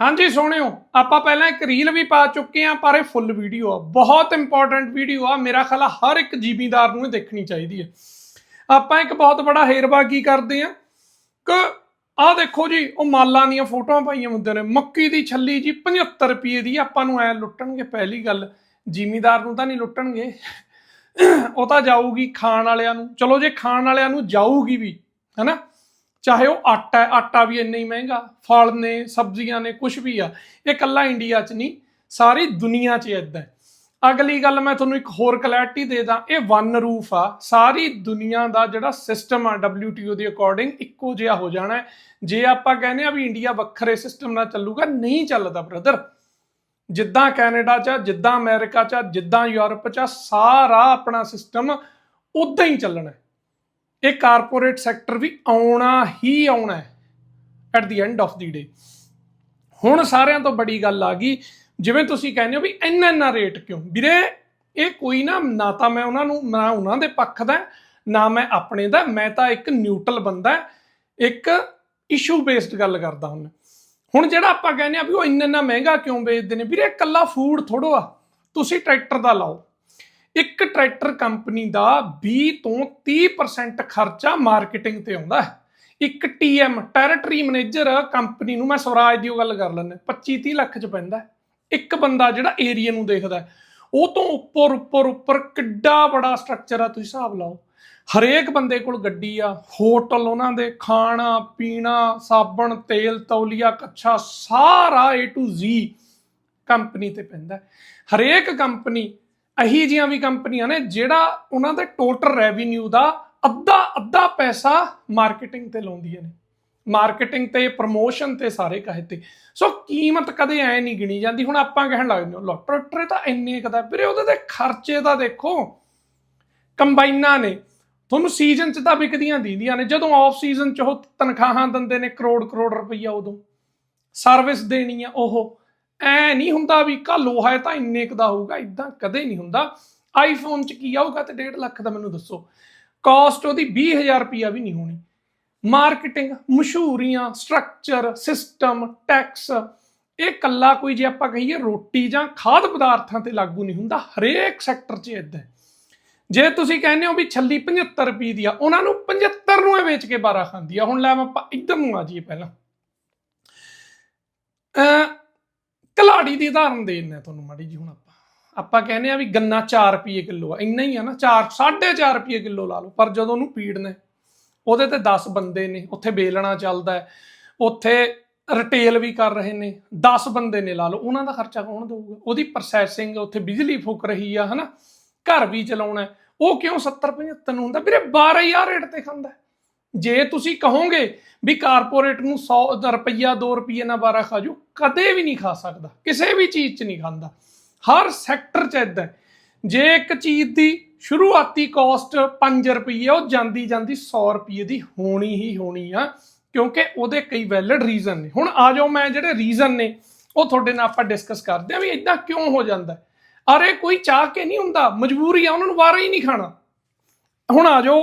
ਹਾਂਜੀ ਸੋਹਣਿਓ ਆਪਾਂ ਪਹਿਲਾਂ ਇੱਕ ਰੀਲ ਵੀ ਪਾ ਚੁੱਕੇ ਆ ਪਰ ਇਹ ਫੁੱਲ ਵੀਡੀਓ ਆ, ਬਹੁਤ ਇੰਪੋਰਟੈਂਟ ਵੀਡੀਓ ਆ, ਮੇਰਾ ਖਿਆਲ ਆ ਹਰ ਇੱਕ ਜ਼ਿਮੀਦਾਰ ਨੂੰ ਇਹ ਦੇਖਣੀ ਚਾਹੀਦੀ ਹੈ ਆਪਾਂ ਇੱਕ ਬਹੁਤ ਬੜਾ ਹੇਰਬਾਗੀ ਕਰਦੇ ਆ ਕਿ ਆਹ ਦੇਖੋ ਜੀ, ਉਹ ਮਾਲਾਂ ਦੀਆਂ ਫੋਟੋਆਂ ਪਾਈਆਂ ਹੁੰਦੇ ਨੇ, ਮੱਕੀ ਦੀ ਛੱਲੀ ਜੀ 75 ਰੁਪਏ ਦੀ, ਆਪਾਂ ਨੂੰ ਐ ਲੁੱਟਣਗੇ, ਪਹਿਲੀ ਗੱਲ, ਜ਼ਿਮੀਦਾਰ ਨੂੰ ਤਾਂ ਨਹੀਂ ਲੁੱਟਣਗੇ, ਉਹ ਤਾਂ ਜਾਊਗੀ ਖਾਣ ਵਾਲਿਆਂ ਨੂੰ, ਚਲੋ ਜੇ ਖਾਣ ਵਾਲਿਆਂ ਨੂੰ ਜਾਊਗੀ ਵੀ, ਹੈਨਾ ਚਾਹੇ ਉਹ ਆਟਾ ਆਟਾ ਵੀ ਇੰਨਾ ਹੀ ਮਹਿੰਗਾ ਫਲ ਨੇ ਸਬਜ਼ੀਆਂ ਨੇ ਕੁਝ ਵੀ ਆ ਇਹ ਕੱਲਾ ਇੰਡੀਆ 'ਚ ਨਹੀਂ ਸਾਰੀ ਦੁਨੀਆ 'ਚ ਇਦਾਂ ਅਗਲੀ ਗੱਲ ਮੈਂ ਤੁਹਾਨੂੰ ਇੱਕ ਹੋਰ ਕਲੈਰਿਟੀ ਦੇ ਦਾਂ ਇਹ ਵਨ ਰੂਫ ਆ ਸਾਰੀ ਦੁਨੀਆ ਦਾ ਜਿਹੜਾ ਸਿਸਟਮ ਆ WTO ਦੇ ਅਕੋਰਡਿੰਗ ਇੱਕੋ ਜਿਹਾ ਹੋ ਜਾਣਾ ਜੇ ਆਪਾਂ ਕਹਿੰਦੇ ਆ ਵੀ ਇੰਡੀਆ ਵੱਖਰੇ ਸਿਸਟਮ ਨਾਲ ਚੱਲੂਗਾ ਨਹੀਂ ਚੱਲਦਾ ਬ੍ਰਦਰ ਜਿੱਦਾਂ ਕੈਨੇਡਾ 'ਚ ਜਿੱਦਾਂ ਅਮਰੀਕਾ 'ਚ ਆ, ਜਿੱਦਾਂ ਯੂਰਪ 'ਚ ਆ, ਸਾਰਾ ਆਪਣਾ ਸਿਸਟਮ ਉਦਾਂ ਹੀ ਚੱਲਣਾ ਇਹ ਕਾਰਪੋਰੇਟ ਸੈਕਟਰ ਵੀ ਆਉਣਾ ਹੀ ਆਉਣਾ ਹੈ at the end of the day ਹੁਣ ਸਾਰਿਆਂ ਤੋਂ ਬੜੀ ਗੱਲ ਆ ਗਈ, ਜਿਵੇਂ ਤੁਸੀਂ ਕਹਿੰਦੇ ਹੋ ਵੀ ਇੰਨਾ ਇੰਨਾ ਰੇਟ ਕਿਉਂ? ਵੀਰੇ, ਇਹ ਕੋਈ ਨਾ ਨਾ ਤਾਂ ਮੈਂ ਉਹਨਾਂ ਨੂੰ, ਨਾ ਉਹਨਾਂ ਦੇ ਪੱਖ ਦਾ ਨਾ ਮੈਂ ਆਪਣੇ ਦਾ, ਮੈਂ ਤਾਂ ਇੱਕ ਨਿਊਟਰਲ ਬੰਦਾ ਇੱਕ ਇਸ਼ੂ ਬੇਸਡ ਗੱਲ ਕਰਦਾ ਹੁਣ ਹੁਣ ਜਿਹੜਾ ਆਪਾਂ ਕਹਿੰਦੇ ਆ ਵੀ ਉਹ ਇੰਨਾ ਇੰਨਾ ਮਹਿੰਗਾ ਕਿਉਂ ਵੇਚਦੇ ਨੇ? ਵੀਰੇ, ਇਕੱਲਾ ਫੂਡ ਥੋੜੋ ਆ ਤੁਸੀਂ ਟਰੈਕਟਰ ਦਾ ਲਾਓ। ਇੱਕ ਟਰੈਕਟਰ ਕੰਪਨੀ ਦਾ 20 ਤੋਂ 30% ਖਰਚਾ ਮਾਰਕੀਟਿੰਗ ਤੇ ਆਉਂਦਾ ਹੈ। ਇੱਕ ਟੀਐਮ ਟੈਰੀਟਰੀ ਮੈਨੇਜਰ ਕੰਪਨੀ ਨੂੰ ਮੈਂ ਸਵਰਾਜ ਦੀ ਉਹ ਗੱਲ ਕਰ ਲੈਂਦਾ 25 30 ਲੱਖ ਚ ਪੈਂਦਾ ਇੱਕ ਬੰਦਾ ਜਿਹੜਾ ਏਰੀਆ ਨੂੰ ਦੇਖਦਾ ਉਹ ਤੋਂ ਉੱਪਰ ਉੱਪਰ ਉੱਪਰ ਕਿੱਡਾ ਬੜਾ ਸਟਰਕਚਰ ਆ, ਤੁਸੀਂ ਹਿਸਾਬ ਲਾਓ। ਹਰੇਕ ਬੰਦੇ ਕੋਲ ਗੱਡੀ ਆ, ਹੋਟਲ ਉਹਨਾਂ ਦੇ, ਖਾਣਾ, ਪੀਣਾ, ਸਾਬਣ, ਤੇਲ, ਤੌਲੀਆ, ਕੱਛਾ ਸਾਰਾ A to Z ਕੰਪਨੀ ਤੇ ਪੈਂਦਾ ਹਰੇਕ ਕੰਪਨੀ ਅਹੀ ਜੀਆਂ ਵੀ ਕੰਪਨੀਆਂ ਨੇ ਜਿਹੜਾ ਉਹਨਾਂ ਦੇ ਟੋਟਲ ਰੈਵਨਿਊ ਦਾ ਅੱਧਾ ਅੱਧਾ ਪੈਸਾ ਮਾਰਕੀਟਿੰਗ ਤੇ ਲਾਉਂਦੀਆਂ ਨੇ। ਮਾਰਕੀਟਿੰਗ ਤੇ ਪ੍ਰੋਮੋਸ਼ਨ ਤੇ ਸਾਰੇ ਕਹੇ ਤੇ। ਸੋ ਕੀਮਤ ਕਦੇ ਐ ਨਹੀਂ ਗਿਣੀ ਜਾਂਦੀ। ਹੁਣ ਆਪਾਂ ਕਹਿਣ ਲੱਗਦੇ ਹਾਂ ਲੋਟਰ ਤਾਂ ਇੰਨੇ ਕਦਾ ਵੀਰੇ ਉਹਦੇ ਤੇ ਖਰਚੇ ਤਾਂ ਦੇਖੋ। ਕੰਬਾਈਨਾਂ ਨੇ। ਤੁਹਾਨੂੰ ਸੀਜ਼ਨ 'ਚ ਤਾਂ ਵਿਕਦੀਆਂ ਦੀਦੀਆਂ ਨੇ। ਜਦੋਂ ਆਫ ਸੀਜ਼ਨ 'ਚ ਉਹ ਤਨਖਾਹਾਂ ਦਿੰਦੇ ਨੇ ਕਰੋੜ ਕਰੋੜ ਰੁਪਈਆ ਉਦੋਂ। ਸਰਵਿਸ ਦੇਣੀ ਆ ਉਹ। ਐ ਨਹੀਂ ਹੁੰਦਾ ਵੀ ਕਾ ਲੋਹਾ ਹੈ ਤਾਂ ਇੰਨੇ ਕੁ ਦਾ ਹੋਊਗਾ ਇਦਾਂ ਕਦੇ ਨਹੀਂ ਹੁੰਦਾ। ਆਈਫੋਨ 'ਚ ਕੀ ਆਊਗਾ ਤੇ 1.5 ਲੱਖ ਦਾ ਮੈਨੂੰ ਦੱਸੋ। ਕਾਸਟ ਉਹਦੀ 20000 ਰੁਪਈਆ ਵੀ ਨਹੀਂ ਹੋਣੀ। ਮਾਰਕੀਟਿੰਗ ਮਸ਼ਹੂਰੀਆਂ ਸਟਰਕਚਰ ਸਿਸਟਮ ਟੈਕਸ ਇਹ ਕੱਲਾ ਕੋਈ ਜੇ ਆਪਾਂ ਕਹੀਏ ਰੋਟੀ ਜਾਂ ਖਾਦ ਪਦਾਰਥਾਂ ਤੇ ਲਾਗੂ ਨਹੀਂ ਹੁੰਦਾ, ਹਰੇਕ ਸੈਕਟਰ 'ਚ ਇਦਾਂ ਜੇ ਤੁਸੀਂ ਕਹਿੰਦੇ ਹੋ ਵੀ ਛੱਲੀ 75 ਰੁਪਏ ਦੀ ਆ, ਉਹਨਾਂ ਨੂੰ 75 ਨੂੰ ਇਹ ਵੇਚ ਕੇ 12 ਖਾਂਦੀ ਆ। ਹੁਣ ਲੈ ਆਪਾਂ ਇੱਧਰ ਨੂੰ ਆ ਜਾਈਏ ਪਹਿਲਾਂ। ਅ ਕਲਾੜੀ ਦੀ ਉਦਾਹਰਨ ਦੇਣਾ ਤੁਹਾਨੂੰ ਮਾੜੀ ਜੀ ਹੁਣ ਆਪਾਂ। ਆਪਾਂ ਕਹਿੰਦੇ ਆ ਵੀ ਗੰਨਾ 4 ਰੁਪਏ ਕਿਲੋ ਆ, ਇੰਨਾ ਹੀ ਆ ਨਾ 4 4.5 ਰੁਪਏ ਕਿਲੋ ਲਾ ਲਓ। ਪਰ ਜਦੋਂ ਉਹਨੂੰ ਪੀੜਨਾ ਉਹਦੇ ਤੇ 10 ਬੰਦੇ ਨੇ, ਉੱਥੇ ਵੇਲਣਾ ਚੱਲਦਾ ਹੈ, ਉੱਥੇ ਰਿਟੇਲ ਵੀ ਕਰ ਰਹੇ ਨੇ 10 ਬੰਦੇ ਨੇ ਲਾ ਲਓ, ਉਹਨਾਂ ਦਾ ਖਰਚਾ ਕੌਣ ਦੇਊਗਾ? ਉਹਦੀ ਪ੍ਰੋਸੈਸਿੰਗ ਉੱਥੇ ਬਿਜਲੀ ਫੂਕ ਰਹੀ ਆ, ਹਨਾ? ਘਰ ਵੀ ਚਲਾਉਣਾ ਉਹ ਕਿਉਂ 70 75 ਨੂੰ ਹੁੰਦਾ? ਵੀਰੇ 12000 ਰੇਟ ਤੇ ਖਾਂਦਾ ਜੇ ਤੁਸੀਂ ਕਹੋਗੇ ਵੀ ਕਾਰਪੋਰੇਟ ਨੂੰ 100 ਰੁਪਈਆ 2 ਰੁਪਈਏ ਨਾਲ 12 ਖਾਜੋ ਕਦੇ ਵੀ ਨਹੀਂ ਖਾ ਸਕਦਾ, ਕਿਸੇ ਵੀ ਚੀਜ਼ 'ਚ ਨਹੀਂ ਖਾਂਦਾ। ਹਰ ਸੈਕਟਰ 'ਚ ਇਦਾਂ ਜੇ ਇੱਕ ਚੀਜ਼ ਦੀ ਸ਼ੁਰੂਆਤੀ ਕਾਸਟ 5 ਰੁਪਈਏ, ਉਹ ਜਾਂਦੀ ਜਾਂਦੀ 100 ਰੁਪਈਏ ਦੀ ਹੋਣੀ ਹੀ ਹੋਣੀ ਆ, ਕਿਉਂਕਿ ਉਹਦੇ ਕਈ ਵੈਲਿਡ ਰੀਜ਼ਨ ਨੇ। ਹੁਣ ਆ ਜਾਓ, ਮੈਂ ਜਿਹੜੇ ਰੀਜ਼ਨ ਨੇ, ਉਹ ਤੁਹਾਡੇ ਨਾਲ ਆਪਾਂ ਡਿਸਕਸ ਕਰਦੇ ਆ ਵੀ ਇਦਾਂ ਕਿਉਂ ਹੋ ਜਾਂਦਾ ਅਰੇ, ਕੋਈ ਚਾਹ ਕੇ ਨਹੀਂ ਹੁੰਦਾ, ਮਜਬੂਰੀ ਆ, ਉਹਨਾਂ ਨੂੰ ਵਾਰਾ ਹੀ ਨਹੀਂ ਖਾਣਾ। ਹੁਣ ਆ ਜਾਓ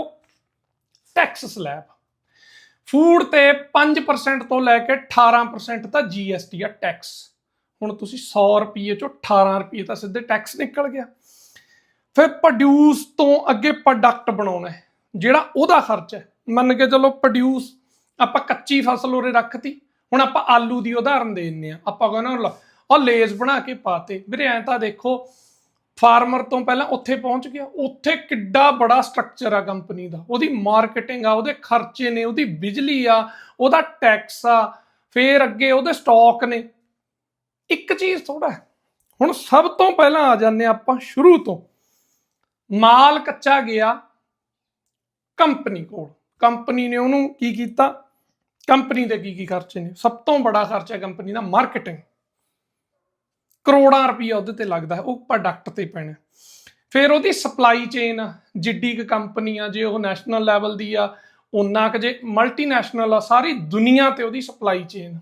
ਟੈਕਸ ਸਲੈਬ ਫੂਡ ਤੇ 5% ਤੋਂ ਲੈ ਕੇ 18% ਤਾਂ GST ਆ ਟੈਕਸ ਹੁਣ ਤੁਸੀਂ 100 ਰੁਪਏ ਚੋਂ 18 ਰੁਪਏ ਤਾਂ ਸਿੱਧੇ ਟੈਕਸ ਨਿਕਲ ਗਿਆ। ਫਿਰ ਪ੍ਰੋਡਿਊਸ ਤੋਂ ਅੱਗੇ ਪ੍ਰੋਡਕਟ ਬਣਾਉਣਾ ਹੈ, ਜਿਹੜਾ ਉਹਦਾ ਖਰਚ ਹੈ। ਮੰਨ ਕੇ ਚਲੋ ਪ੍ਰੋਡਿਊਸ ਆਪਾਂ ਕੱਚੀ ਫਸਲ ਉਰੇ ਰੱਖਤੀ, ਹੁਣ ਆਪਾਂ ਆਲੂ ਦੀ ਉਦਾਹਰਨ ਦੇ ਦਿੰਨੇ ਆ ਆਪਾਂ ਕਹਿੰਦੇ ਆ ਲੇਜ਼ ਬਣਾ ਕੇ ਪਾਤੇ। ਵੀਰੇ, ਐਂ ਤਾਂ ਦੇਖੋ ਫਾਰਮਰ ਤੋਂ ਪਹਿਲਾਂ ਉੱਥੇ ਪਹੁੰਚ ਗਿਆ। ਉੱਥੇ ਕਿੱਡਾ ਬੜਾ ਸਟਰਕਚਰ ਆ ਕੰਪਨੀ ਦਾ। ਉਹਦੀ ਮਾਰਕੀਟਿੰਗ ਆ, ਉਹਦੇ ਖਰਚੇ ਨੇ, ਉਹਦੀ ਬਿਜਲੀ ਆ, ਉਹਦਾ ਟੈਕਸ ਆ, ਫੇਰ ਅੱਗੇ ਉਹਦੇ ਸਟਾਕ ਨੇ। ਇੱਕ ਚੀਜ਼ ਥੋੜਾ ਹੁਣ ਸਭ ਤੋਂ ਪਹਿਲਾਂ ਆ ਜਾਂਦੇ ਹਾਂ ਆਪਾਂ ਸ਼ੁਰੂ ਤੋਂ। ਮਾਲ ਕੱਚਾ ਗਿਆ ਕੰਪਨੀ ਕੋਲ। ਕੰਪਨੀ ਨੇ ਉਹਨੂੰ ਕੀ ਕੀਤਾ? ਕੰਪਨੀ ਦੇ ਕੀ ਕੀ ਖਰਚੇ ਨੇ? ਸਭ ਤੋਂ ਬੜਾ ਖਰਚਾ ਕੰਪਨੀ ਦਾ ਮਾਰਕੀਟਿੰਗ ਕਰੋੜਾਂ ਰੁਪਈਆ ਉਹਦੇ ਤੇ ਲੱਗਦਾ ਹੈ, ਉਹ ਪ੍ਰੋਡਕਟ ਤੇ ਪੈਣਾ ਫਿਰ ਉਹਦੀ ਸਪਲਾਈ ਚੇਨ ਜਿੱਡੀ ਕੁ ਕੰਪਨੀ ਆ, ਜੇ ਉਹ ਨੈਸ਼ਨਲ ਲੈਵਲ ਦੀ ਆ ਉਹਨਾਂ ਕੁ ਜੇ ਮਲਟੀਨੈਸ਼ਨਲ ਆ, ਸਾਰੀ ਦੁਨੀਆ ਤੇ ਉਹਦੀ ਸਪਲਾਈ ਚੇਨ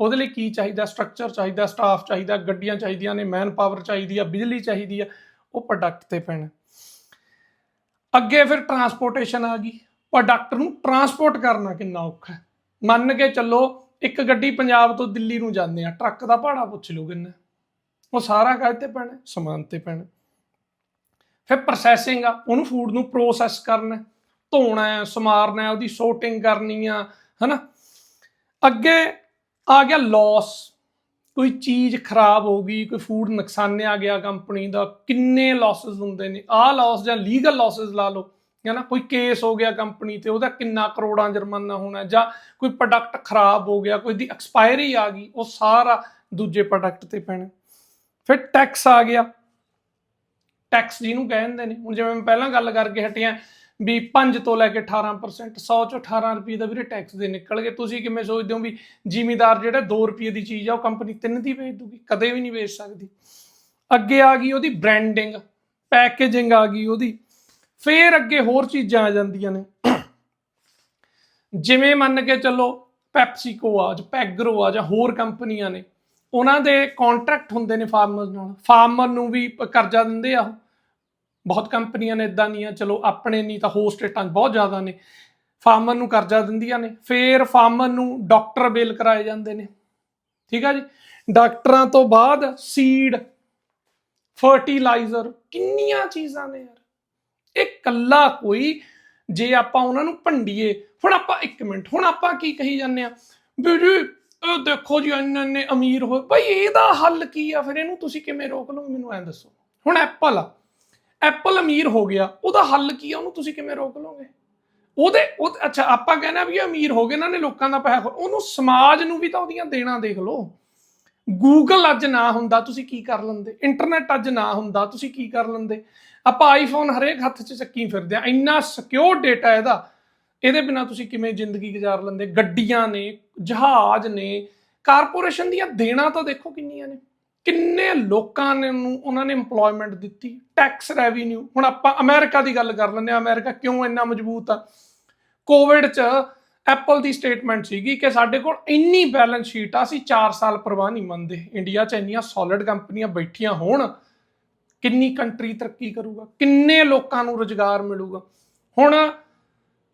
ਉਹਦੇ ਲਈ ਕੀ ਚਾਹੀਦਾ ਸਟਰਕਚਰ ਚਾਹੀਦਾ ਸਟਾਫ ਚਾਹੀਦਾ, ਗੱਡੀਆਂ ਚਾਹੀਦੀਆਂ ਨੇ ਮੈਨ ਪਾਵਰ ਚਾਹੀਦੀ ਆ, ਬਿਜਲੀ ਚਾਹੀਦੀ ਆ, ਉਹ ਪ੍ਰੋਡਕਟ ਤੇ ਪੈਣਾ ਅੱਗੇ ਫਿਰ ਟਰਾਂਸਪੋਰਟੇਸ਼ਨ ਆ ਗਈ। ਪ੍ਰੋਡਕਟ ਨੂੰ ਟਰਾਂਸਪੋਰਟ ਕਰਨਾ ਕਿੰਨਾ ਔਖਾ ਮੰਨ ਕੇ ਚੱਲੋ, ਇੱਕ ਗੱਡੀ ਪੰਜਾਬ ਤੋਂ ਦਿੱਲੀ ਨੂੰ ਜਾਂਦੇ ਆ, ਟਰੱਕ ਦਾ ਭਾੜਾ ਪੁੱਛ ਲਓ ਕਿੰਨਾ। ਉਹ ਸਾਰਾ ਕਾਹ ਤੇ ਪੈਣਾ? ਸਮਾਨ ਤੇ ਪੈਣਾ। ਫਿਰ ਪ੍ਰੋਸੈਸਿੰਗ ਆ, ਉਹਨੂੰ ਫੂਡ ਨੂੰ ਪ੍ਰੋਸੈਸ ਕਰਨਾ, ਧੋਣਾ ਹੈ, ਸਮਾਰਨਾ ਹੈ, ਉਹਦੀ ਸੋਰਟਿੰਗ ਕਰਨੀ ਆ, ਹਨਾ? ਅੱਗੇ ਆ ਗਿਆ ਲਾਸ ਕੋਈ ਚੀਜ਼ ਖਰਾਬ ਹੋ ਗਈ, ਕੋਈ ਫੂਡ ਨੁਕਸਾਨਿਆ ਗਿਆ ਕੰਪਨੀ ਦਾ, ਕਿੰਨੇ ਲਾਸਸ ਹੁੰਦੇ ਨੇ? ਆਹ ਲਾਸ ਜਾਂ ਲੀਗਲ ਲਾਸਸ ਲਾ ਲਓ ਹੈ ਨਾ ਕੋਈ ਕੇਸ ਹੋ ਗਿਆ ਕੰਪਨੀ ਤੇ, ਉਹਦਾ ਕਿੰਨਾ ਕਰੋੜਾਂ ਜੁਰਮਾਨਾ ਹੋਣਾ ਜਾਂ ਕੋਈ ਪ੍ਰੋਡਕਟ ਖਰਾਬ ਹੋ ਗਿਆ, ਕੋਈ ਦੀ ਐਕਸਪਾਇਰੀ ਆ ਗਈ, ਉਹ ਸਾਰਾ ਦੂਜੇ ਪ੍ਰੋਡਕਟ ਤੇ ਪੈਣਾ। ਫਿਰ ਟੈਕਸ ਆ ਗਿਆ। ਟੈਕਸ ਜਿਹਨੂੰ ਕਹਿੰਦੇ ਨੇ। ਹੁਣ ਜਿਵੇਂ ਮੈਂ ਪਹਿਲਾਂ ਗੱਲ ਕਰਕੇ ਹਟਿਆ ਵੀ 5 ਤੋਂ ਲੈ ਕੇ 18% 100 ਚੋਂ 18 ਰੁਪਏ ਦਾ ਵੀਰੇ ਟੈਕਸ ਦੇ ਨਿਕਲ ਗਏ। ਤੁਸੀਂ ਕਿਵੇਂ ਸੋਚਦੇ ਹੋ ਵੀ ਜ਼ਿਮੀਦਾਰ ਜਿਹੜਾ 2 ਰੁਪਏ ਦੀ ਚੀਜ਼ ਆ, ਉਹ ਕੰਪਨੀ 3 ਦੀ ਵੇਚ ਦੂਗੀ? ਕਦੇ ਵੀ ਨਹੀਂ ਵੇਚ ਸਕਦੀ। ਅੱਗੇ ਆ ਗਈ ਉਹਦੀ ਬ੍ਰਾਂਡਿੰਗ ਪੈਕੇਜਿੰਗ ਆ ਗਈ ਉਹਦੀ। ਫੇਰ ਅੱਗੇ ਹੋਰ ਚੀਜ਼ਾਂ ਆ ਜਾਂਦੀਆਂ ਨੇ। ਜਿਵੇਂ ਮੰਨ ਕੇ ਚੱਲੋ ਪੈਪਸੀਕੋ ਆ, ਜਾਂ ਪੈਗਰੋ ਆ, ਜਾਂ ਹੋਰ ਕੰਪਨੀਆਂ ਨੇ। ਉਹਨਾਂ ਦੇ ਕੰਟਰੈਕਟ ਹੁੰਦੇ ਨੇ ਫਾਰਮਰ ਨਾਲ। ਫਾਰਮਰ ਨੂੰ ਵੀ ਕਰਜ਼ਾ ਦਿੰਦੇ ਆ ਉਹ। ਬਹੁਤ ਕੰਪਨੀਆਂ ਨੇ ਇਦਾਂ ਦੀਆਂ। ਚਲੋ, ਆਪਣੇ ਨਹੀਂ ਤਾਂ ਹੋਰ ਸਟੇਟਾਂ 'ਚ ਬਹੁਤ ਜ਼ਿਆਦਾ ਨੇ। ਫਾਰਮਰ ਨੂੰ ਕਰਜ਼ਾ ਦਿੰਦੀਆਂ ਨੇ। ਫੇਰ ਫਾਰਮਰ ਨੂੰ ਡਾਕਟਰ ਬੇਲ ਕਰਾਏ ਜਾਂਦੇ ਨੇ। ਠੀਕ ਆ ਜੀ? ਡਾਕਟਰਾਂ ਤੋਂ ਬਾਅਦ ਸੀਡ ਫਰਟੀਲਾਈਜ਼ਰ ਕਿੰਨੀਆਂ ਚੀਜ਼ਾਂ ਨੇ ਯਾਰ। ਇਹ ਕੱਲਾ ਕੋਈ, ਜੇ ਆਪਾਂ ਉਹਨਾਂ ਨੂੰ ਭੰਡੀਏ। ਹੁਣ ਆਪਾਂ ਇੱਕ ਮਿੰਟ, ਹੁਣ ਆਪਾਂ ਕੀ ਕਹੀ ਜਾਂਦੇ ਆ? ਵੀ ਉਹ ਦੇਖੋ ਜੀ, ਇੰਨੇ ਇੰਨੇ ਅਮੀਰ ਹੋਏ। ਭਾਈ ਇਹਦਾ ਹੱਲ ਕੀ ਆ ਫਿਰ? ਇਹਨੂੰ ਤੁਸੀਂ ਕਿਵੇਂ ਰੋਕ ਲਓਗੇ? ਮੈਨੂੰ ਐਂ ਦੱਸੋ। ਹੁਣ ਐਪਲ ਆ। ਐਪਲ ਅਮੀਰ ਹੋ ਗਿਆ। ਉਹਦਾ ਹੱਲ ਕੀ ਆ? ਉਹਨੂੰ ਤੁਸੀਂ ਕਿਵੇਂ ਰੋਕ ਲਓਗੇ? ਉਹਦੇ, ਉਹ, ਅੱਛਾ, ਆਪਾਂ ਕਹਿੰਦੇ ਆ ਵੀ ਇਹ ਅਮੀਰ ਹੋ ਗਏ, ਇਹਨਾਂ ਨੇ ਲੋਕਾਂ ਦਾ ਪੈਸਾ ਉਹਨੂੰ ਸਮਾਜ ਨੂੰ ਵੀ ਤਾਂ ਉਹਦੀਆਂ ਦੇਣਾ ਦੇਖ ਲਓ। ਗੂਗਲ ਅੱਜ ਨਾ ਹੁੰਦਾ, ਤੁਸੀਂ ਕੀ ਕਰ ਲੈਂਦੇ? ਇੰਟਰਨੈਟ ਅੱਜ ਨਾ ਹੁੰਦਾ, ਤੁਸੀਂ ਕੀ ਕਰ ਲੈਂਦੇ? ਆਪਾਂ ਆਈਫੋਨ ਹਰੇਕ ਹੱਥ 'ਚ ਚੱਕੀ ਫਿਰਦੇ ਆ। ਇੰਨਾ ਸਿਕਿਉਰ ਡਾਟਾ ਇਹਦਾ। ਇਹਦੇ ਬਿਨਾ ਤੁਸੀਂ ਕਿਵੇਂ ਜ਼ਿੰਦਗੀ ਗੁਜ਼ਾਰ ਲੈਂਦੇ? ਗੱਡੀਆਂ ਨੇ ਜਹਾਜ਼ ਨੇ, ਕਾਰਪੋਰੇਸ਼ਨ ਦੀਆਂ ਦੇਣਾ ਤਾਂ ਦੇਖੋ ਕਿੰਨੀਆਂ ਨੇ। ਕਿੰਨੇ ਲੋਕਾਂ ਨੇ ਨੂੰ ਉਹਨਾਂ ਨੇ EMPLOYMENT ਦਿੱਤੀ ਟੈਕਸ ਰੈਵਨਿਊ ਹੁਣ ਆਪਾਂ ਅਮਰੀਕਾ ਦੀ ਗੱਲ ਕਰ ਲੈਂਦੇ ਆ ਅਮਰੀਕਾ ਕਿਉਂ ਇੰਨਾ ਮਜ਼ਬੂਤ ਆ? ਕੋਵਿਡ 'ਚ ਐਪਲ ਦੀ ਸਟੇਟਮੈਂਟ ਸੀਗੀ ਕਿ ਸਾਡੇ ਕੋਲ ਇੰਨੀ ਬੈਲੈਂਸ ਸ਼ੀਟ ਆ, ਅਸੀਂ 4 ਸਾਲ ਪਰਵਾਹ ਨਹੀਂ ਮੰਨਦੇ। ਇੰਡੀਆ 'ਚ ਇੰਨੀਆਂ ਸੋਲਿਡ ਕੰਪਨੀਆਂ ਬੈਠੀਆਂ ਹੋਣ, ਕਿੰਨੀ ਕੰਟਰੀ ਤਰੱਕੀ ਕਰੂਗਾ, ਕਿੰਨੇ ਲੋਕਾਂ ਨੂੰ ਰੋਜ਼ਗਾਰ ਮਿਲੂਗਾ। ਹੁਣ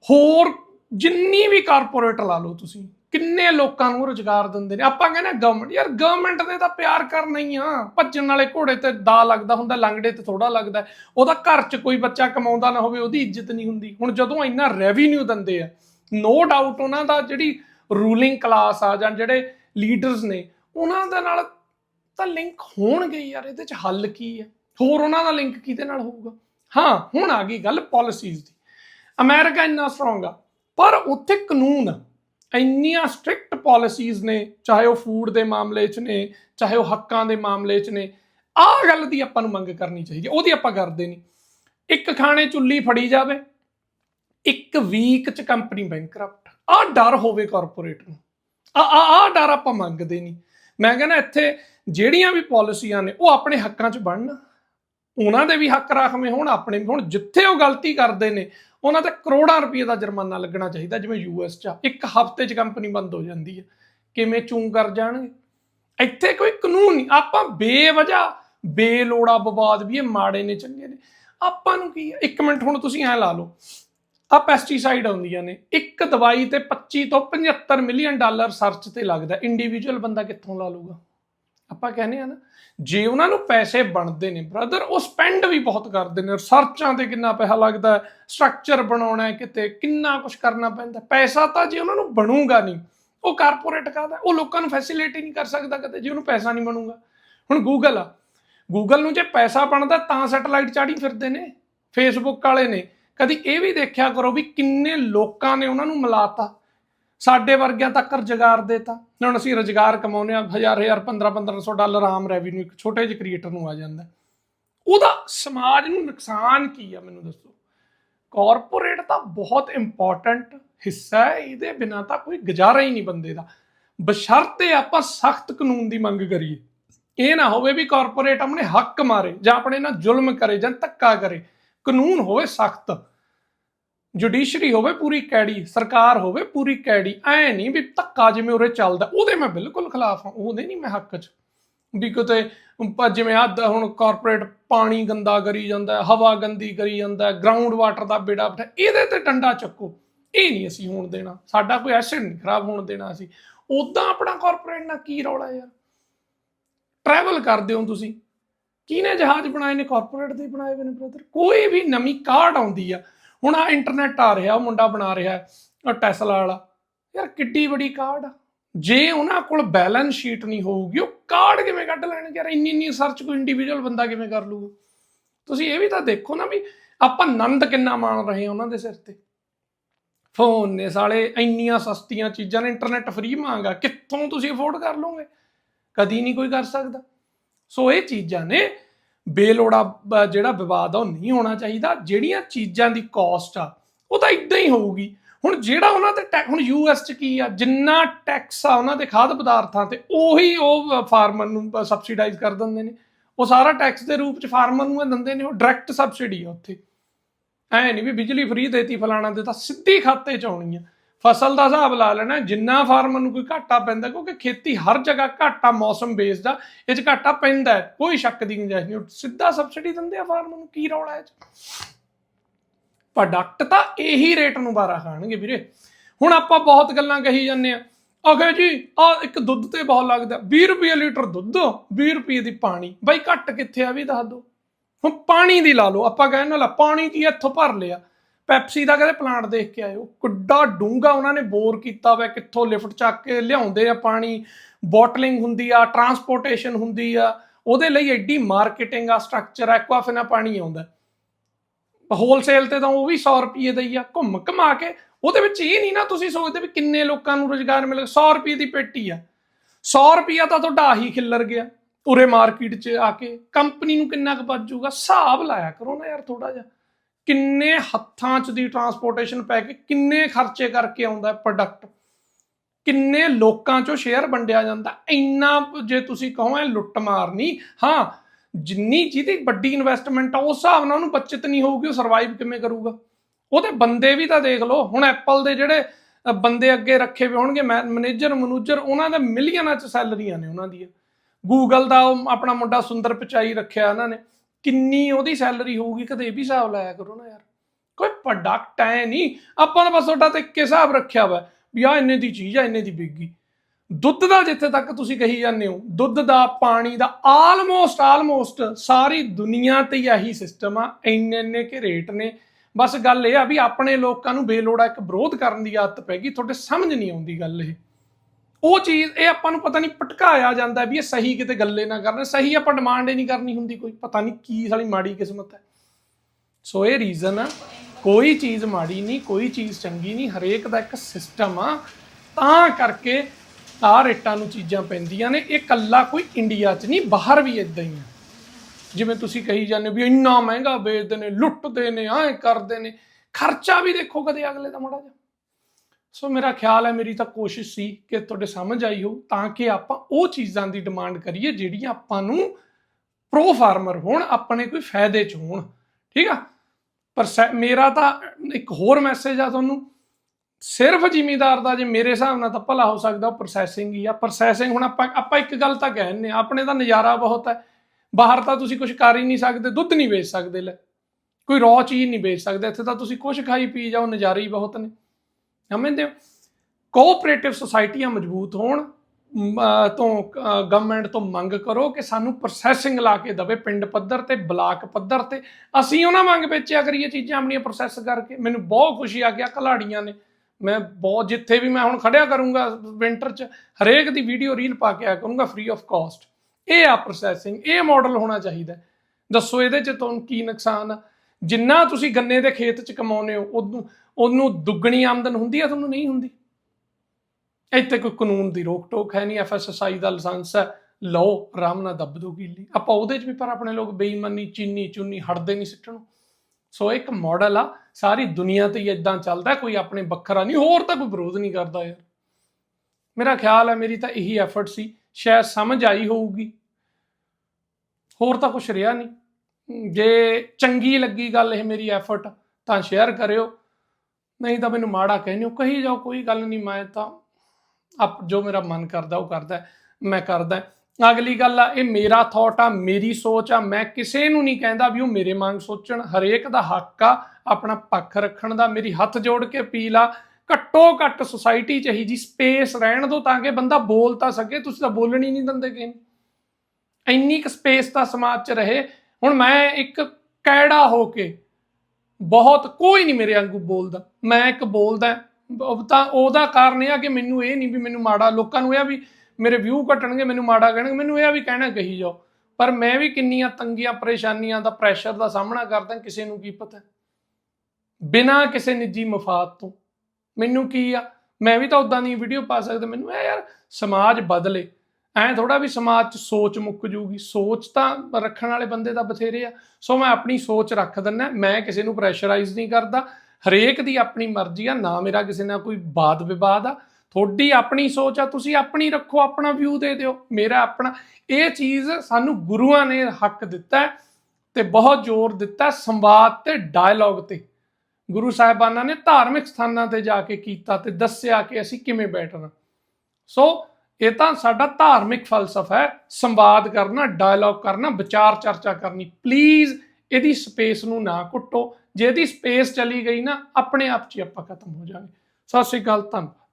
ਹੋਰ ਜਿੰਨੀ ਵੀ ਕਾਰਪੋਰੇਟ ਲਾ ਲਓ ਤੁਸੀਂ ਕਿੰਨੇ ਲੋਕਾਂ ਨੂੰ ਰੋਜ਼ਗਾਰ ਦਿੰਦੇ ਨੇ? ਆਪਾਂ ਕਹਿੰਦੇ ਗਵਰਨਮੈਂਟ ਯਾਰ ਗਵਰਨਮੈਂਟ ਦੇ ਤਾਂ ਪਿਆਰ ਕਰਨਾ ਹੀ ਆ। ਭੱਜਣ ਵਾਲੇ ਘੋੜੇ ਤੇ ਦਾ ਲੱਗਦਾ ਹੁੰਦਾ, ਲੰਗੜੇ ਤੇ ਥੋੜਾ ਲੱਗਦਾ। ਉਹਦਾ ਘਰ 'ਚ ਕੋਈ ਬੱਚਾ ਕਮਾਉਂਦਾ ਨਾ ਹੋਵੇ, ਉਹਦੀ ਇੱਜ਼ਤ ਨਹੀਂ ਹੁੰਦੀ। ਹੁਣ ਜਦੋਂ ਇੰਨਾ ਰੈਵਨਿਊ ਦਿੰਦੇ ਆ ਨੋ ਡਾਊਟ ਉਹਨਾਂ ਦਾ ਜਿਹੜੀ ਰੂਲਿੰਗ ਕਲਾਸ ਆ ਜਾਂ ਜਿਹੜੇ ਲੀਡਰਸ ਨੇ, ਉਹਨਾਂ ਦੇ ਨਾਲ ਤਾਂ ਲਿੰਕ ਹੋਣਗੇ ਹੀ ਯਾਰ, ਇਹਦੇ 'ਚ ਹੱਲ ਕੀ ਹੈ ਹੋਰ ਉਹਨਾਂ ਦਾ ਲਿੰਕ ਕਿਹਦੇ ਨਾਲ ਹੋਊਗਾ? ਹਾਂ, ਹੁਣ ਆ ਗਈ ਗੱਲ ਪਾਲਿਸੀਜ਼ ਦੀ। ਅਮਰੀਕਾ ਇੰਨਾ ਸਟਰੋਂਗ ਆ, ਪਰ ਉੱਥੇ ਕਾਨੂੰਨ ਆ। ਇੰਨੀਆਂ ਸਟ੍ਰਿਕਟ ਪਾਲਿਸੀਜ਼ ਨੇ, ਚਾਹੇ ਉਹ ਫੂਡ ਦੇ ਮਾਮਲੇ 'ਚ ਨੇ, ਚਾਹੇ ਉਹ ਹੱਕਾਂ ਦੇ ਮਾਮਲੇ 'ਚ ਨੇ, ਆਹ ਗੱਲ ਦੀ ਆਪਾਂ ਨੂੰ ਮੰਗ ਕਰਨੀ ਚਾਹੀਦੀ ਹੈ। ਉਹਦੀ ਆਪਾਂ ਕਰਦੇ ਨਹੀਂ। ਇੱਕ ਖਾਣੇ ਚੁੱਲੀ ਫੜੀ ਜਾਵੇ, ਇੱਕ ਵੀਕ 'ਚ ਕੰਪਨੀ ਬੈਂਕਰਪਟ ਆਹ ਡਰ ਹੋਵੇ ਕਾਰਪੋਰੇਟ ਨੂੰ। ਆ ਆ, ਆਹ ਡਰ ਆਪਾਂ ਮੰਗਦੇ ਨਹੀਂ। ਮੈਂ ਕਹਿੰਦਾ ਇੱਥੇ ਜਿਹੜੀਆਂ ਵੀ ਪਾਲਿਸੀਆਂ ਨੇ, ਉਹ ਆਪਣੇ ਹੱਕਾਂ 'ਚ ਬਣਨ। ਉਹਨਾਂ ਦੇ ਵੀ ਹੱਕ ਰਾਖਵੇਂ ਹੋਣ, ਆਪਣੇ ਵੀ ਹੁਣ, ਜਿੱਥੇ ਉਹ ਗਲਤੀ ਕਰਦੇ ਨੇ, ਉਹਨਾਂ ਤੇ ਕਰੋੜਾਂ ਰੁਪਏ ਦਾ ਜੁਰਮਾਨਾ ਲੱਗਣਾ ਚਾਹੀਦਾ, ਜਿਵੇਂ ਯੂਐਸ 'ਚ ਆ। ਇੱਕ ਹਫ਼ਤੇ 'ਚ ਕੰਪਨੀ ਬੰਦ ਹੋ ਜਾਂਦੀ ਹੈ ਕਿਵੇਂ ਚੂੰ ਕਰ ਜਾਣਗੇ? ਇੱਥੇ ਕੋਈ ਕਾਨੂੰਨ ਨਹੀਂ। ਆਪਾਂ ਬੇਵਜ੍ਹਾ, ਬੇਲੋੜਾ ਵਿਵਾਦ ਵੀ ਇਹ ਮਾੜੇ ਨੇ, ਚੰਗੇ ਨੇ। ਆਪਾਂ ਨੂੰ ਕੀ ਹੈ ਇੱਕ ਮਿੰਟ ਹੁਣ ਤੁਸੀਂ ਐ ਲਾ ਲਓ। ਆ ਪੈਸਟੀਸਾਈਡ ਆਉਂਦੀਆਂ ਨੇ। ਇੱਕ ਦਵਾਈ ਤੇ 25 ਤੋਂ 75 ਮਿਲੀਅਨ ਡਾਲਰ ਸਰਚ ਤੇ ਲੱਗਦਾ। ਇੰਡੀਵਿਜੂਅਲ ਬੰਦਾ ਕਿੱਥੋਂ ਲਾ ਲੂਗਾ ਆਪਾਂ ਕਹਿੰਦੇ ਆ ਨਾ, ਜੇ ਉਹਨਾਂ ਨੂੰ ਪੈਸੇ ਬਣਦੇ ਨੇ ਬ੍ਰਦਰ ਉਹ ਸਪੈਂਡ ਵੀ ਬਹੁਤ ਕਰਦੇ ਨੇ ਰਿਸਰਚਾਂ ਤੇ ਕਿੰਨਾ ਪੈਸਾ ਲੱਗਦਾ ਹੈ ਸਟਰਕਚਰ ਬਣਾਉਣਾ ਹੈ ਕਿਤੇ, ਕਿੰਨਾ ਕੁਝ ਕਰਨਾ ਪੈਂਦਾ ਪੈਸਾ ਤਾਂ ਜੇ ਉਹਨਾਂ ਨੂੰ ਬਣੂਗਾ ਨਹੀਂ, ਉਹ ਕਾਰਪੋਰੇਟ ਕਾਹਦਾ ਉਹ ਲੋਕਾਂ ਨੂੰ ਫੈਸਿਲਿਟੀ ਨਹੀਂ ਕਰ ਸਕਦਾ ਕਦੇ, ਜੇ ਉਹਨੂੰ ਪੈਸਾ ਨਹੀਂ ਬਣੂਗਾ। ਹੁਣ ਗੂਗਲ ਆ ਗੂਗਲ ਨੂੰ ਜੇ ਪੈਸਾ ਬਣਦਾ ਤਾਂ ਸੈਟਲਾਈਟ ਚਾੜੀ ਫਿਰਦੇ ਨੇ ਫੇਸਬੁੱਕ ਵਾਲੇ ਨੇ। ਕਦੀ ਇਹ ਵੀ ਦੇਖਿਆ ਕਰੋ ਵੀ ਕਿੰਨੇ ਲੋਕਾਂ ਨੇ ਉਹਨਾਂ ਨੂੰ ਮਿਲਾਤਾ। ਸਾਡੇ ਵਰਗਿਆਂ ਤੱਕ ਰੁਜ਼ਗਾਰ ਦੇਤਾ। ਹੁਣ ਅਸੀਂ ਰੁਜ਼ਗਾਰ ਕਮਾਉਂਦੇ ਆ ਹਜ਼ਾਰ ਹਜ਼ਾਰ 15 1500 ਡਾਲਰ ਆਮ ਰੈਵਨਿਊ ਇੱਕ ਛੋਟੇ ਜਿਹੇ ਕ੍ਰੀਏਟਰ ਨੂੰ ਆ ਜਾਂਦਾ ਉਹਦਾ ਸਮਾਜ ਨੂੰ ਨੁਕਸਾਨ ਕੀ ਆ ਮੈਨੂੰ ਦੱਸੋ? ਕਾਰਪੋਰੇਟ ਤਾਂ ਬਹੁਤ ਇੰਪੋਰਟੈਂਟ ਹਿੱਸਾ ਹੈ, ਇਹਦੇ ਬਿਨਾ ਤਾਂ ਕੋਈ ਗੁਜ਼ਾਰਾ ਹੀ ਨਹੀਂ ਬੰਦੇ ਦਾ। ਬਸ਼ਰਤੇ ਆਪਾਂ ਸਖਤ ਕਾਨੂੰਨ ਦੀ ਮੰਗ ਕਰੀਏ। ਇਹ ਨਾ ਹੋਵੇ ਵੀ ਕਾਰਪੋਰੇਟ ਆਪਣੇ ਹੱਕ ਮਾਰੇ ਜਾਂ ਆਪਣੇ ਨਾਲ ਜ਼ੁਲਮ ਕਰੇ ਜਾਂ ਧੱਕਾ ਕਰੇ। ਕਾਨੂੰਨ ਹੋਵੇ ਸਖਤ। ਜੁਡੀਸ਼ਰੀ ਹੋਵੇ ਪੂਰੀ ਕੈੜੀ, ਸਰਕਾਰ ਹੋਵੇ ਪੂਰੀ ਕੈੜੀ, ਐ ਨਹੀਂ ਵੀ ਧੱਕਾ ਜਿਵੇਂ ਉਰੇ ਚੱਲਦਾ, ਉਹਦੇ ਮੈਂ ਬਿਲਕੁਲ ਖਿਲਾਫ ਹਾਂ, ਉਹਦੇ ਨਹੀਂ ਮੈਂ ਹੱਕ 'ਚ। ਵੀ ਕਿਤੇ ਜਿਵੇਂ ਅੱਧ ਹੁਣ ਕਾਰਪੋਰੇਟ ਪਾਣੀ ਗੰਦਾ ਕਰੀ ਜਾਂਦਾ, ਹਵਾ ਗੰਦੀ ਕਰੀ ਜਾਂਦਾ ਗਰਾਊਂਡ ਵਾਟਰ ਦਾ ਬੇੜਾ ਬਿਠਾ, ਇਹਦੇ ਤੇ ਡੰਡਾ ਚੱਕੋ। ਇਹ ਨਹੀਂ ਅਸੀਂ ਹੋਣ ਦੇਣਾ, ਸਾਡਾ ਕੋਈ ਐਸਿਡ ਨਹੀਂ ਖਰਾਬ ਹੋਣ ਦੇਣਾ ਅਸੀਂ। ਉਦਾਂ ਆਪਣਾ ਕਾਰਪੋਰੇਟ ਨਾਲ ਕੀ ਰੌਲਾ ਯਾਰ? ਟਰੈਵਲ ਕਰਦੇ ਹੋ ਤੁਸੀਂ। ਕਿਹਨੇ ਜਹਾਜ਼ ਬਣਾਏ ਨੇ ਕਾਰਪੋਰੇਟ ਦੇ ਬਣਾਏ ਹੋਏ ਨੇ ਬ੍ਰਦਰ ਕੋਈ ਵੀ ਨਵੀਂ ਕਾਢ ਆਉਂਦੀ ਆ। ਹੁਣ ਆ ਇੰਟਰਨੈਟ ਆ ਰਿਹਾ, ਉਹ ਮੁੰਡਾ ਬਣਾ ਰਿਹਾ ਟੈਸਲਾ ਵਾਲਾ। ਯਾਰ ਕਿੱਡੀ ਬੜੀ ਕਾਢ ਆ। ਜੇ ਉਹਨਾਂ ਕੋਲ ਬੈਲੈਂਸ ਸ਼ੀਟ ਨਹੀਂ ਹੋਊਗੀ, ਉਹ ਕਾਰਡ ਕਿਵੇਂ ਕੱਢ ਲੈਣਗੇ? ਯਾਰ ਇੰਨੀ ਇੰਨੀ ਸਰਚ ਕੋਈ ਇੰਡੀਵਿਜੂਅਲ ਬੰਦਾ ਕਿਵੇਂ ਕਰ ਲੂਗਾ? ਤੁਸੀਂ ਇਹ ਵੀ ਤਾਂ ਦੇਖੋ ਨਾ ਵੀ ਆਪਾਂ ਨੰਦ ਕਿੰਨਾ ਮਾਣ ਰਹੇ ਹਾਂ ਉਹਨਾਂ ਦੇ ਸਿਰ ਤੇ। ਫੋਨ ਨੇ ਸਾਲੇ ਇੰਨੀਆਂ ਸਸਤੀਆਂ ਚੀਜ਼ਾਂ ਨੇ ਇੰਟਰਨੈਟ ਫ੍ਰੀ ਮੰਗਾ ਕਿੱਥੋਂ ਤੁਸੀਂ ਅਫੋਰਡ ਕਰ ਲਓਗੇ? ਕਦੀ ਨਹੀਂ ਕੋਈ ਕਰ ਸਕਦਾ। ਸੋ ਇਹ ਚੀਜ਼ਾਂ ਨੇ ਬੇਲੋੜਾ ਜਿਹੜਾ ਵਿਵਾਦ ਆ, ਉਹ ਨਹੀਂ ਹੋਣਾ ਚਾਹੀਦਾ। ਜਿਹੜੀਆਂ ਚੀਜ਼ਾਂ ਦੀ ਕਾਸਟ ਆ, ਉਹ ਤਾਂ ਇਦਾਂ ਹੀ ਹੋਊਗੀ। ਹੁਣ ਜਿਹੜਾ ਉਹਨਾਂ ਤੇ ਟੈ- ਹੁਣ ਯੂਐਸ ਚ ਕੀ ਆ, ਜਿੰਨਾ ਟੈਕਸ ਆ ਉਹਨਾਂ ਦੇ ਖਾਦ ਪਦਾਰਥਾਂ ਤੇ, ਉਹੀ ਉਹ ਫਾਰਮਰ ਨੂੰ ਸਬਸਿਡਾਈਜ਼ ਕਰ ਦਿੰਦੇ ਨੇ। ਉਹ ਸਾਰਾ ਟੈਕਸ ਦੇ ਰੂਪ ਚ ਫਾਰਮਰ ਨੂੰ ਇਹ ਦਿੰਦੇ ਨੇ, ਉਹ ਡਾਇਰੈਕਟ ਸਬਸਿਡੀ ਆ ਉੱਥੇ। ਐ ਨਹੀਂ ਵੀ ਬਿਜਲੀ ਫ੍ਰੀ ਦੇਤੀ ਫਲਾਣਾ ਦੇ ਤਾਂ ਸਿੱਧੀ ਖਾਤੇ ਚ ਆਉਣੀ ਆ। ਫਸਲ ਦਾ ਹਿਸਾਬ ਲਾ ਲੈਣਾ, ਜਿੰਨਾ ਫਾਰਮਰ ਨੂੰ ਕੋਈ ਘਾਟਾ ਪੈਂਦਾ, ਕਿਉਂਕਿ ਖੇਤੀ ਹਰ ਜਗ੍ਹਾ ਘਾਟਾ ਮੌਸਮ ਬੇਸਡ ਆ, ਇਹ ਚ ਘਾਟਾ ਪੈਂਦਾ ਕੋਈ ਸ਼ੱਕ ਦੀ ਗੁੰਜਾਇਸ਼ ਨਹੀਂ ਸਿੱਧਾ ਸਬਸਿਡੀ ਦਿੰਦੇ ਆ ਫਾਰਮਰ ਨੂੰ, ਕੀ ਰੌਲਾ ਹੈ ਇਹ 'ਚ? ਪ੍ਰੋਡਕਟ ਤਾਂ ਇਹੀ ਰੇਟ ਨੂੰ ਬਾਰਾ ਖਾਣਗੇ ਵੀਰੇ। ਹੁਣ ਆਪਾਂ ਬਹੁਤ ਗੱਲਾਂ ਕਹੀ ਜਾਂਦੇ ਆ ਅਗੇ ਜੀ, ਆ ਇੱਕ ਦੁੱਧ ਤੇ ਬਹੁਤ ਲੱਗਦਾ 20 ਰੁਪਏ ਲੀਟਰ ਦੁੱਧ 20 ਰੁਪਏ ਦੀ ਪਾਣੀ, ਬਾਈ ਘੱਟ ਕਿੱਥੇ ਆ ਵੀ ਦੱਸ ਦੋ। ਹੁਣ ਪਾਣੀ ਦੀ ਲਾ ਲਓ, ਆਪਾਂ ਕਹਿੰਦੇ ਨਾਲ ਪਾਣੀ ਕੀ ਇੱਥੋਂ ਭਰ ਲਿਆ। ਪੈਪਸੀ ਦਾ ਕਹਿੰਦੇ ਪਲਾਂਟ ਦੇਖ ਕੇ ਆਇਓ। ਕਿੱਡਾ ਡੂੰਗਾ ਉਹਨਾਂ ਨੇ ਬੋਰ ਕੀਤਾ ਵਾ ਕਿੱਥੋਂ ਲਿਫਟ ਚੱਕ ਕੇ ਲਿਆਉਂਦੇ ਆ ਪਾਣੀ ਬੋਟਲਿੰਗ ਹੁੰਦੀ ਆ ਟਰਾਂਸਪੋਰਟੇਸ਼ਨ ਹੁੰਦੀ ਆ, ਉਹਦੇ ਲਈ ਐਡੀ ਮਾਰਕੀਟਿੰਗ ਆ ਸਟਰਕਚਰ ਐਕਵਾਫਿਨਾ ਪਾਣੀ ਆਉਂਦਾ। ਹੋਲਸੇਲ ਤੇ ਤਾਂ ਉਹ ਵੀ 100 ਰੁਪਏ ਦਾ ਹੀ ਆ, ਘੁੰਮ ਘਮਾ ਕੇ। ਉਹਦੇ ਵਿੱਚ ਇਹ ਨਹੀਂ ਨਾ ਤੁਸੀਂ ਸੋਚਦੇ ਵੀ ਕਿੰਨੇ ਲੋਕਾਂ ਨੂੰ ਰੋਜ਼ਗਾਰ ਮਿਲੇਗਾ 100 ਰੁਪਏ ਦੀ ਪੇਟੀ ਆ। 100 ਰੁਪਿਆ ਤਾਂ ਤੁਹਾਡਾ ਹੀ ਖਿੱਲਰ ਗਿਆ, ਉਰੇ ਮਾਰਕੀਟ 'ਚ ਆ ਕੇ। ਕੰਪਨੀ ਨੂੰ ਕਿੰਨਾ ਕੁ ਬਚੂਗਾ ਹਿਸਾਬ ਲਾਇਆ ਕਰੋ ਨਾ ਯਾਰ ਥੋੜਾ ਜਿਹਾ। ਕਿੰਨੇ ਹੱਥਾਂ 'ਚ ਦੀ ਟਰਾਂਸਪੋਰਟੇਸ਼ਨ ਪੈ ਕੇ ਕਿੰਨੇ ਖਰਚੇ ਕਰਕੇ ਆਉਂਦਾ ਪ੍ਰੋਡਕਟ ਕਿੰਨੇ ਲੋਕਾਂ 'ਚੋਂ ਸ਼ੇਅਰ ਵੰਡਿਆ ਜਾਂਦਾ? ਇੰਨਾ ਜੇ ਤੁਸੀਂ ਕਹੋ ਐ ਲੁੱਟ ਮਾਰਨੀ, ਹਾਂ, ਜਿੰਨੀ ਜਿਹਦੀ ਵੱਡੀ ਇਨਵੈਸਟਮੈਂਟ ਆ, ਉਸ ਹਿਸਾਬ ਨਾਲ ਉਹਨੂੰ ਬਚਤ ਨਹੀਂ ਹੋਊਗੀ, ਉਹ ਸਰਵਾਈਵ ਕਿਵੇਂ ਕਰੂਗਾ? ਉਹਦੇ ਬੰਦੇ ਵੀ ਤਾਂ ਦੇਖ ਲਓ, ਹੁਣ ਐਪਲ ਦੇ ਜਿਹੜੇ ਬੰਦੇ ਅੱਗੇ ਰੱਖੇ ਹੋਏ ਹੋਣਗੇ ਮੈਨੇਜਰ ਮਨੂਜਰ, ਉਹਨਾਂ ਦੇ ਮਿਲੀਅਨਾਂ 'ਚ ਸੈਲਰੀਆਂ ਨੇ ਉਹਨਾਂ ਦੀਆਂ। ਗੂਗਲ ਦਾ ਉਹ ਆਪਣਾ ਮੁੰਡਾ ਸੁੰਦਰ ਪਚਾਈ ਰੱਖਿਆ ਉਹਨਾਂ ਨੇ। ਕਿੰਨੀ ਉਹਦੀ ਸੈਲਰੀ ਹੋਊਗੀ ਕਦੇ ਇਹ ਵੀ ਹਿਸਾਬ ਲਾਇਆ ਕਰੋ ਨਾ ਯਾਰ। ਕੋਈ ਪ੍ਰੋਡਕਟ ਐ ਨਹੀਂ, ਆਪਾਂ ਨੇ ਬਸ ਤੁਹਾਡਾ ਤੇ ਇੱਕ ਹਿਸਾਬ ਰੱਖਿਆ ਵਾ ਵੀ ਆ ਇੰਨੇ ਦੀ ਚੀਜ਼ ਆ, ਇੰਨੇ ਦੀ ਵਿਕਗੀ ਦੁੱਧ ਦਾ ਜਿੱਥੇ ਤੱਕ ਤੁਸੀਂ ਕਹੀ ਜਾਂਦੇ ਹੋ, ਦੁੱਧ ਦਾ, ਪਾਣੀ ਦਾ ਆਲਮੋਸਟ ਆਲਮੋਸਟ ਸਾਰੀ ਦੁਨੀਆ ਤੇ ਹੀ ਇਹੀ ਸਿਸਟਮ ਆ, ਇੰਨੇ ਇੰਨੇ ਕੇ ਰੇਟ ਨੇ। ਬਸ ਗੱਲ ਇਹ ਆ ਵੀ ਆਪਣੇ ਲੋਕਾਂ ਨੂੰ ਬੇਲੋੜਾ ਇੱਕ ਵਿਰੋਧ ਕਰਨ ਦੀ ਆਦਤ ਪੈ ਗਈ, ਤੁਹਾਡੇ ਸਮਝ ਨਹੀਂ ਆਉਂਦੀ ਗੱਲ ਇਹ। ਉਹ ਚੀਜ਼, ਇਹ ਆਪਾਂ ਨੂੰ ਪਤਾ ਨਹੀਂ ਪਟਕਾਇਆ ਜਾਂਦਾ ਵੀ ਇਹ ਸਹੀ ਕਿਤੇ ਗੱਲੇ ਨਾ ਕਰਨ, ਸਹੀ ਆਪਾਂ ਡਿਮਾਂਡ ਹੀ ਨਹੀਂ ਕਰਨੀ ਹੁੰਦੀ ਕੋਈ, ਪਤਾ ਨਹੀਂ ਕੀ ਸਾਲੀ ਮਾੜੀ ਕਿਸਮਤ ਹੈ। ਸੋ ਇਹ ਰੀਜ਼ਨ ਆ, ਕੋਈ ਚੀਜ਼ ਮਾੜੀ ਨਹੀਂ, ਕੋਈ ਚੀਜ਼ ਚੰਗੀ ਨਹੀਂ, ਹਰੇਕ ਦਾ ਇੱਕ ਸਿਸਟਮ ਆ। ਤਾਂ ਕਰਕੇ ਆ ਰੇਟਾਂ ਨੂੰ ਚੀਜ਼ਾਂ ਪੈਂਦੀਆਂ ਨੇ, ਇਹ ਕੱਲਾ ਕੋਈ ਇੰਡੀਆ 'ਚ ਨਹੀਂ, ਬਾਹਰ ਵੀ ਇਦਾਂ ਹੀ ਆ। ਜਿਵੇਂ ਤੁਸੀਂ ਕਹੀ ਜਾਂਦੇ ਹੋ ਵੀ ਇੰਨਾ ਮਹਿੰਗਾ ਵੇਚਦੇ ਨੇ, ਲੁੱਟਦੇ ਨੇ, ਐਂ ਕਰਦੇ ਨੇ, ਖਰਚਾ ਵੀ ਦੇਖੋ ਕਦੇ ਅਗਲੇ ਦਾ ਮਾੜਾ ਜਿਹਾ। ਸੋ ਮੇਰਾ ਖਿਆਲ ਹੈ, ਮੇਰੀ ਤਾਂ ਕੋਸ਼ਿਸ਼ ਸੀ ਕਿ ਤੁਹਾਡੇ ਸਮਝ ਆਈ ਹੋ ਤਾਂ ਕਿ ਆਪਾਂ ਉਹ ਚੀਜ਼ਾਂ ਦੀ ਡਿਮਾਂਡ ਕਰੀਏ ਜਿਹੜੀਆਂ ਆਪਾਂ ਨੂੰ ਪ੍ਰੋ ਫਾਰਮਰ ਹੋਣ, ਆਪਣੇ ਕੋਈ ਫਾਇਦੇ ਚ ਹੋਣ। ਠੀਕ ਆ? ਪਰ ਮੇਰਾ ਤਾਂ ਇੱਕ ਹੋਰ ਮੈਸੇਜ ਆ ਤੁਹਾਨੂੰ। ਸਿਰਫ ਜ਼ਿਮੀਦਾਰ ਦਾ ਜੇ ਮੇਰੇ ਹਿਸਾਬ ਨਾਲ ਤਾਂ ਭਲਾ ਹੋ ਸਕਦਾ, ਉਹ ਪ੍ਰੋਸੈਸਿੰਗ ਹੀ ਆ। ਪ੍ਰੋਸੈਸਿੰਗ ਹੁਣ ਆਪਾਂ ਆਪਾਂ ਇੱਕ ਗੱਲ ਤਾਂ ਕਹਿੰਦੇ ਆ ਆਪਣੇ ਤਾਂ ਨਜ਼ਾਰਾ ਬਹੁਤ ਹੈ। ਬਾਹਰ ਤਾਂ ਤੁਸੀਂ ਕੁਝ ਕਰ ਹੀ ਨਹੀਂ ਸਕਦੇ, ਦੁੱਧ ਨਹੀਂ ਵੇਚ ਸਕਦੇ ਲੈ। ਕੋਈ ਰॉ ਚੀਜ਼ ਨਹੀਂ ਵੇਚ ਸਕਦੇ, ਇੱਥੇ ਤਾਂ ਤੁਸੀਂ ਕੁਝ ਖਾਈ ਪੀ ਜਾਓ, ਨਜ਼ਾਰੇ ਹੀ ਬਹੁਤ ਨੇ। ਸਮਝਦੇ ਹੋ? ਕੋਆਪਰੇਟਿਵ ਸੁਸਾਇਟੀਆਂ ਮਜ਼ਬੂਤ ਹੋਣ ਤੋਂ ਗਵਰਨਮੈਂਟ ਤੋਂ ਮੰਗ ਕਰੋ ਕਿ ਸਾਨੂੰ ਪ੍ਰੋਸੈਸਿੰਗ ਲਾ ਕੇ ਦਵੇ ਪਿੰਡ ਪੱਧਰ ਤੇ, ਬਲਾਕ ਪੱਧਰ ਤੇ। ਅਸੀਂ ਉਹਨਾਂ ਮੰਗ ਵੇਚਿਆ ਕਰੀਏ ਚੀਜ਼ਾਂ ਆਪਣੀਆਂ ਪ੍ਰੋਸੈਸ ਕਰਕੇ। ਮੈਨੂੰ ਬਹੁਤ ਖੁਸ਼ੀ ਆ ਗਿਆ ਕਲਾੜੀਆਂ ਨੇ। ਮੈਂ ਬਹੁਤ, ਜਿੱਥੇ ਵੀ ਮੈਂ ਹੁਣ ਖੜਿਆ ਕਰੂੰਗਾ ਵਿੰਟਰ 'ਚ, ਹਰੇਕ ਦੀ ਵੀਡੀਓ ਰੀਲ ਪਾ ਕੇ ਆਇਆ ਕਰੂੰਗਾ ਫ੍ਰੀ ਆਫ ਕਾਸਟ ਇਹ ਆ ਪ੍ਰੋਸੈਸਿੰਗ ਇਹ ਮਾਡਲ ਹੋਣਾ ਚਾਹੀਦਾ। ਦੱਸੋ ਇਹਦੇ 'ਚ ਤੁਹਾਨੂੰ ਕੀ ਨੁਕਸਾਨ ਆ? ਜਿੰਨਾ ਤੁਸੀਂ ਗੰਨੇ ਦੇ ਖੇਤ 'ਚ ਕਮਾਉਂਦੇ ਹੋ, ਉਹਨੂੰ ਉਹਨੂੰ ਦੁੱਗਣੀ ਆਮਦਨ ਹੁੰਦੀ ਆ, ਤੁਹਾਨੂੰ ਨਹੀਂ ਹੁੰਦੀ? ਇੱਥੇ ਕੋਈ ਕਾਨੂੰਨ ਦੀ ਰੋਕ ਟੋਕ ਹੈ ਨਹੀਂ, ਐਫਐਸਐਸਆਈ ਦਾ ਲਾਇਸੈਂਸ ਹੈ, ਲਓ, ਆਰਾਮ ਨਾਲ ਦੱਬ ਦੋ ਕੀਲੀ ਆਪਾਂ ਉਹਦੇ 'ਚ ਵੀ, ਪਰ ਆਪਣੇ ਲੋਕ ਬੇਈਮਾਨੀ, ਚੀਨੀ, ਚੁੰਨੀ ਹਟਦੇ ਨਹੀਂ ਸਿੱਟਣੋਂ। ਸੋ ਇੱਕ ਮਾਡਲ ਆ, ਸਾਰੀ ਦੁਨੀਆ ਤੇ ਹੀ ਇਦਾਂ ਚੱਲਦਾ, ਕੋਈ ਆਪਣੇ ਵੱਖਰਾ ਨਹੀਂ, ਹੋਰ ਤਾਂ ਕੋਈ ਵਿਰੋਧ ਨਹੀਂ ਕਰਦਾ ਯਾਰ। ਮੇਰਾ ਖਿਆਲ ਹੈ, ਮੇਰੀ ਤਾਂ ਇਹੀ ਐਫਰਟ ਸੀ, ਸ਼ਾਇਦ ਸਮਝ ਆਈ ਹੋਊਗੀ। ਹੋਰ ਤਾਂ ਕੁਝ ਰਿਹਾ ਨਹੀਂ। ਜੇ ਚੰਗੀ ਲੱਗੀ ਗੱਲ ਇਹ ਮੇਰੀ ਐਫਰਟ ਤਾਂ ਸ਼ੇਅਰ ਕਰਿਓ। ਨਹੀਂ ਤਾਂ ਮੈਨੂੰ ਮਾੜਾ ਕਹਿੰਦੇ ਹੋ ਕਹੀ ਜਾਓ, ਕੋਈ ਗੱਲ ਨਹੀਂ, ਮੈਂ ਤਾਂ ਆਪ ਜੋ ਮੇਰਾ ਮਨ ਕਰਦਾ, ਉਹ ਕਰਦਾ ਮੈਂ ਕਰਦਾ ਅਗਲੀ ਗੱਲ ਆ, ਇਹ ਮੇਰਾ ਥਾਟ ਆ, ਮੇਰੀ ਸੋਚ ਆ, ਮੈਂ ਕਿਸੇ ਨੂੰ ਨਹੀਂ ਕਹਿੰਦਾ ਵੀ ਉਹ ਮੇਰੇ ਵਾਂਗ ਸੋਚਣ। ਹਰੇਕ ਦਾ ਹੱਕ ਆ, ਆਪਣਾ ਪੱਖ ਰੱਖਣ ਦਾ, ਮੇਰੀ ਹੱਥ ਜੋੜ ਕੇ ਅਪੀਲ ਆ, ਘੱਟੋ ਘੱਟ ਸੁਸਾਇਟੀ ਚ ਇਹੀ ਜੀ ਸਪੇਸ ਰਹਿਣ ਦਿਓ ਤਾਂ ਕਿ ਬੰਦਾ ਬੋਲ ਤਾਂ ਸਕੇ, ਤੁਸੀਂ ਤਾਂ ਬੋਲਣ ਹੀ ਨਹੀਂ ਦਿੰਦੇ ਕਿਸੇ ਨੂੰ। ਇੰਨੀ ਕੁ ਸਪੇਸ ਤਾਂ ਸਮਾਜ ਚ ਰਹੇ ਹੁਣ ਮੈਂ ਇੱਕ ਕੈੜਾ ਹੋ ਕੇ ਬਹੁਤ ਕੋਈ ਨਹੀਂ ਮੇਰੇ ਵਾਂਗੂ ਬੋਲਦਾ। ਮੈਂ ਇੱਕ ਬੋਲਦਾ ਤਾਂ ਉਹਦਾ ਕਾਰਨ ਇਹ ਆ ਕਿ ਮੈਨੂੰ ਇਹ ਨਹੀਂ ਵੀ ਮੈਨੂੰ ਮਾੜਾ, ਲੋਕਾਂ ਨੂੰ ਇਹ ਆ ਵੀ ਮੇਰੇ ਵਿਊ ਘਟਣਗੇ, ਮੈਨੂੰ ਮਾੜਾ ਕਹਿਣਗੇ, ਮੈਨੂੰ ਇਹ ਆ ਵੀ ਕਹਿਣਾ ਕਹੀ ਜਾਓ। ਪਰ ਮੈਂ ਵੀ ਕਿੰਨੀਆਂ ਤੰਗੀਆਂ, ਪਰੇਸ਼ਾਨੀਆਂ ਦਾ ਪ੍ਰੈਸ਼ਰ ਦਾ ਸਾਹਮਣਾ ਕਰਦਾ ਕਿਸੇ ਨੂੰ ਕੀ ਪਤਾ ਬਿਨਾਂ ਕਿਸੇ ਨਿੱਜੀ ਮਫਾਦ ਤੋਂ। ਮੈਨੂੰ ਕੀ ਆ? ਮੈਂ ਵੀ ਤਾਂ ਉਦਾਂ ਦੀ ਵੀਡੀਓ ਪਾ ਸਕਦਾ। ਮੈਨੂੰ ਇਹ ਯਾਰ ਸਮਾਜ ਬਦਲੇ। ਐ ਥੋੜਾ ਵੀ ਸਮਾਜ 'ਚ ਸੋਚ ਮੁੱਕ ਜੂਗੀ। ਸੋਚ ਤਾਂ ਰੱਖਣ ਵਾਲੇ ਬੰਦੇ ਤਾਂ ਬਥੇਰੇ ਆ। ਸੋ ਮੈਂ ਆਪਣੀ ਸੋਚ ਰੱਖ ਦਿੰਦਾ, ਮੈਂ ਕਿਸੇ ਨੂੰ ਪ੍ਰੈਸ਼ਰਾਈਜ਼ ਨਹੀਂ ਕਰਦਾ। ਹਰੇਕ ਦੀ ਆਪਣੀ ਮਰਜ਼ੀ ਆ, ਨਾ ਮੇਰਾ ਕਿਸੇ ਨਾਲ ਕੋਈ ਬਾਦ ਵਿਵਾਦ ਆ। ਤੁਹਾਡੀ ਆਪਣੀ ਸੋਚ ਆ, ਤੁਸੀਂ ਆਪਣੀ ਰੱਖੋ, ਆਪਣਾ ਵਿਊ ਦੇ ਦਿਓ। ਮੇਰਾ ਆਪਣਾ, ਇਹ ਚੀਜ਼ ਸਾਨੂੰ ਗੁਰੂਆਂ ਨੇ ਹੱਕ ਦਿੱਤਾ ਤੇ ਬਹੁਤ ਜ਼ੋਰ ਦਿੱਤਾ ਸੰਵਾਦ ਤੇ ਡਾਇਲੌਗ ਤੇ। ਗੁਰੂ ਸਾਹਿਬਾਨਾਂ ਨੇ ਧਾਰਮਿਕ ਸਥਾਨਾਂ ਤੇ ਜਾ ਕੇ ਕੀਤਾ ਤੇ ਦੱਸਿਆ ਕਿ ਅਸੀਂ ਕਿਵੇਂ ਬੈਠਣਾ। ਸੋ ਇਹ ਤਾਂ ਸਾਡਾ ਧਾਰਮਿਕ ਫਲਸਫਾ ਹੈ। ਸੰਵਾਦ ਕਰਨਾ ਡਾਇਲੌਗ ਕਰਨਾ, ਵਿਚਾਰ ਚਰਚਾ ਕਰਨੀ। ਪਲੀਜ਼ ਇਹਦੀ ਸਪੇਸ ਨੂੰ ਨਾ ਕੁੱਟੋ ਜੇ ਇਹਦੀ ਸਪੇਸ ਚਲੀ ਗਈ ਨਾ, ਆਪਣੇ ਆਪ 'ਚ ਹੀ ਆਪਾਂ ਖਤਮ ਹੋ ਜਾਵਾਂਗੇ। ਸਤਿ ਸ਼੍ਰੀ ਅਕਾਲ, ਧੰਨਵਾਦ।